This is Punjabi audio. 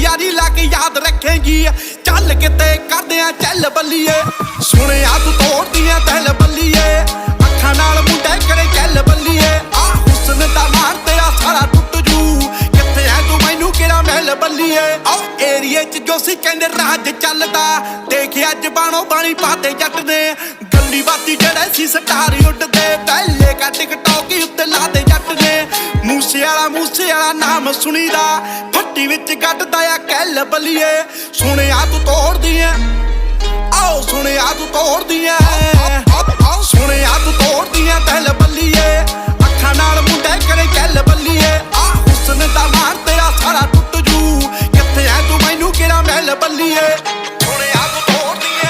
ਲੱਗੀ ਚੱਲ ਕਿਤੇ ਕਰਦੇ ਚੱਲ ਬੱਲੀਏ। ਸੁਣਿਆ ਤੂੰ ਤੋੜਦੀਆਂ ਦਿਲ ਬੱਲੀਏ। ਅੱਖਾਂ ਨਾਲ ਮੁੰਡੇ ਕਰੇ ਚੱਲ ਬੱਲੀਏ। ਆ ਹੁਸਨ ਦਾ ਮਾਰ ਤੇਰਾ ਸਾਰਾ ਟੁੱਟ ਜੂ। ਕਿੱਥੇ ਐ ਤੂੰ ਮੈਨੂੰ ਕਿਹੜਾ ਮਹਿਲ ਬੱਲੀਏ? ਆ ਏਰੀਏ ਚ ਜੋ ਸੀ ਕਹਿੰਦੇ ਰਾਜ ਚੱਲਦਾ। ਦੇਖ ਅੱਜ ਬਾਣੋ ਬਾਣੀ ਪਾਤੇ ਜੱਟ ਨੇ। ਗੱਲੀ ਬਾਤੀ ਜਿਹੜੇ ਸੀ ਸਟਾਰ ਉੱਡਦੇ। ਪਹਿਲੇ ਵਾਲਾ ਵਾਲਾ ਨਾਮ ਸੁਣੀਦਾ। ਫੱਟੀ ਵਿੱਚ ਗੱਡਦਾ ਆ ਕਹਿਲ ਬੱਲੀਏ। ਸੁਣਿਆ ਤੂੰ ਤੋੜਦੀ ਐ ਆਓ ਸੁਣਿਆ ਤੂੰ ਤੋੜਦੀ ਐ ਆਓ ਸੁਣਿਆ ਤੂੰ ਤੋੜਦੀ ਐ ਦਿਲ ਬੱਲੀਏ। ਅੱਖਾਂ ਨਾਲ ਮੁੰਡੇ ਕਰੇ ਕਹਿਲ ਬੱਲੀਏ। ਆ ਹੁਸਨ ਦਾ ਮਾਰ ਤੇਰਾ ਸਾਰਾ ਟੁੱਟ ਜੂ। ਕਿੱਥੇ ਐ ਤੂੰ ਮੈਨੂੰ ਕਿਹੜਾ ਮਹਿਲ ਬੱਲੀਏ।